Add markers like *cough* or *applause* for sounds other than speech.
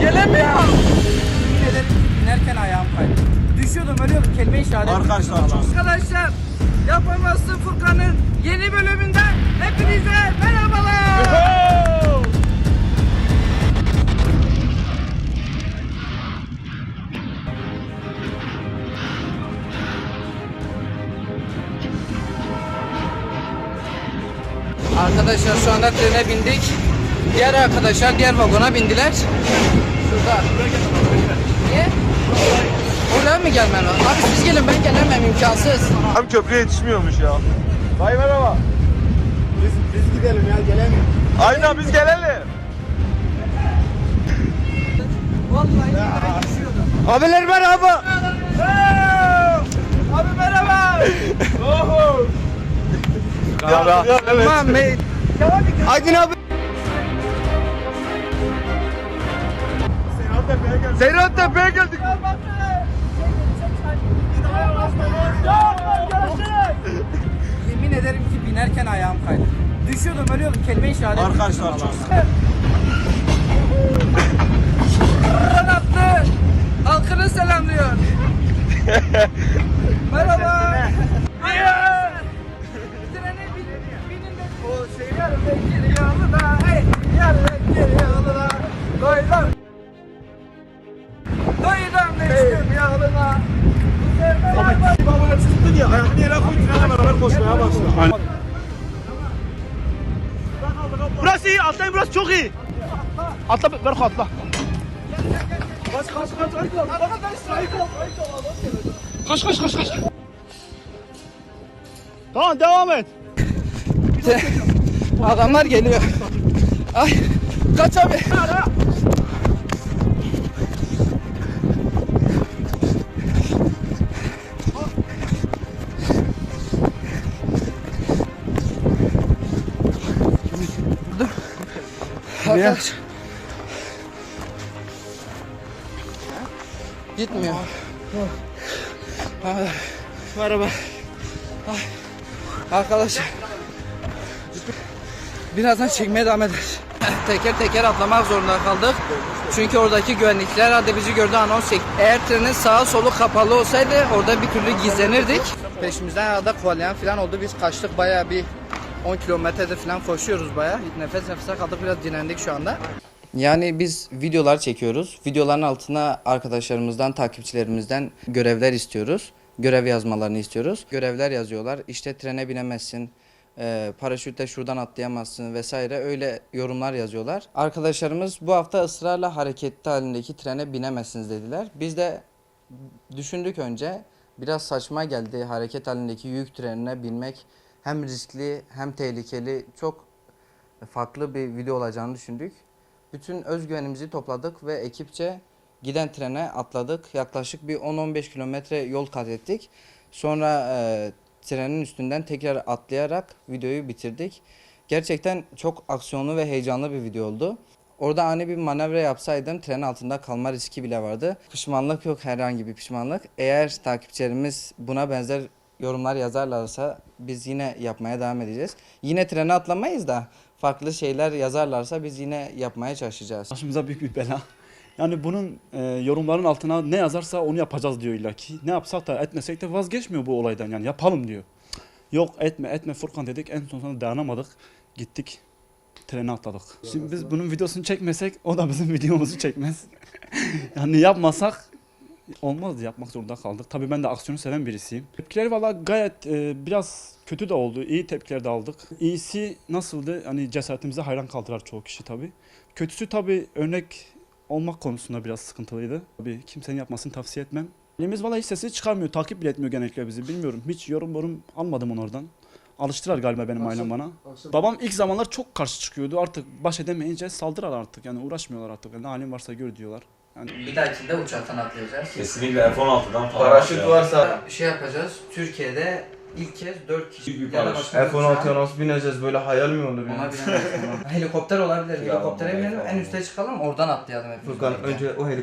Gelemiyorum. Kere ayağım kaydı. Düşüyordum ölüyordum kelime-i. Arkadaşlar. Arkadaşlar yapamazsın Furkan'ın yeni bölümünden hepinize merhaba. Arkadaşlar şu anda trene bindik. Diğer arkadaşlar diğer vagona bindiler. Şurada. Niye? Oraya mı gelmen lazım? Abi siz gelin ben gelemem imkansız. Hem köprüye yetişmiyormuş ya. Dayı merhaba. Biz, biz gidelim ya gelemiyorum. Aynen biz gelelim. Vallahi ben düşüyordum. Abiler merhaba. Abi merhaba. *laughs* Ya, ya, evet. Aydın abi. Seyran Tepe'ye geldik. Yemin ederim ki binerken ayağım kaydı. Düşüyordum ölüyordum kelime-i şehadet. Arkadaşlar çok Furkan bekir yoluna. Hey, bekir yoluna. Doydum. Doydum düştüm yoluna. Bu sefer bak- Babana çıktın ya ayağını yere koy trene beraber koşmaya başla. Burası iyi atlayın burası çok iyi. Atla Berko atla. Kaç kaç kaç kaç. Kaç kaç kaç kaç. Tamam devam et. *laughs* Adamlar geliyor. Ay kaç abi. Arkadaş. Gitmiyor. Merhaba. Arkadaşlar. Birazdan çekmeye devam ederiz. Teker teker atlamak zorunda kaldık. Çünkü oradaki güvenlikler hadi bizi gördü anons çek. Eğer trenin sağı solu kapalı olsaydı orada bir türlü gizlenirdik. Peşimizden arada kovalayan falan oldu. Biz kaçtık bayağı bir 10 kilometrede falan koşuyoruz bayağı. Nefes nefese kaldık biraz dinlendik şu anda. Yani biz videolar çekiyoruz. Videoların altına arkadaşlarımızdan, takipçilerimizden görevler istiyoruz. Görev yazmalarını istiyoruz. Görevler yazıyorlar. İşte trene binemezsin, e, paraşütle şuradan atlayamazsın vesaire öyle yorumlar yazıyorlar. Arkadaşlarımız bu hafta ısrarla hareketli halindeki trene binemezsiniz dediler. Biz de düşündük önce. Biraz saçma geldi hareket halindeki yük trenine binmek. Hem riskli hem tehlikeli çok farklı bir video olacağını düşündük. Bütün özgüvenimizi topladık ve ekipçe giden trene atladık. Yaklaşık bir 10-15 kilometre yol kat ettik. Sonra e, trenin üstünden tekrar atlayarak videoyu bitirdik. Gerçekten çok aksiyonlu ve heyecanlı bir video oldu. Orada ani bir manevra yapsaydım tren altında kalma riski bile vardı. Pişmanlık yok herhangi bir pişmanlık. Eğer takipçilerimiz buna benzer yorumlar yazarlarsa biz yine yapmaya devam edeceğiz. Yine trene atlamayız da farklı şeyler yazarlarsa biz yine yapmaya çalışacağız. Başımıza büyük bir bela. Yani bunun e, yorumların altına ne yazarsa onu yapacağız diyor illa ki. Ne yapsak da etmesek de vazgeçmiyor bu olaydan yani yapalım diyor. Yok etme etme Furkan dedik en son sonunda dayanamadık. Gittik trene atladık. Şimdi biz bunun videosunu çekmesek o da bizim *laughs* videomuzu çekmez. *laughs* yani yapmasak olmazdı yapmak zorunda kaldık. Tabii ben de aksiyonu seven birisiyim. Tepkileri valla gayet e, biraz kötü de oldu. İyi tepkiler de aldık. İyisi nasıldı? Hani cesaretimize hayran kaldılar çoğu kişi tabii. Kötüsü tabii örnek olmak konusunda biraz sıkıntılıydı. Tabii kimsenin yapmasını tavsiye etmem. Elimiz valla hiç sesini çıkarmıyor, takip bile etmiyor genellikle bizi. Bilmiyorum, hiç yorum yorum almadım onu oradan. Alıştılar galiba benim ailem bana. Babam ilk zamanlar çok karşı çıkıyordu. Artık baş edemeyince saldırar artık. Yani uğraşmıyorlar artık. Ne halin varsa gör diyorlar. Yani Bir dahakinde uçaktan atlayacağız. Kesinlikle F-16'dan falan. Paraşüt varsa Şey yapacağız. Türkiye'de ilk kez 4 kişi. Büyük bir bir F-16'ya uçağa- nasıl bineceğiz böyle hayal mi olur Ona ya? binemezsin. *laughs* Helikopter olabilir. Ya, Helikoptere binelim. En üste çıkalım. Oradan atlayalım hepimiz. Furkan birlikte. önce o helikopter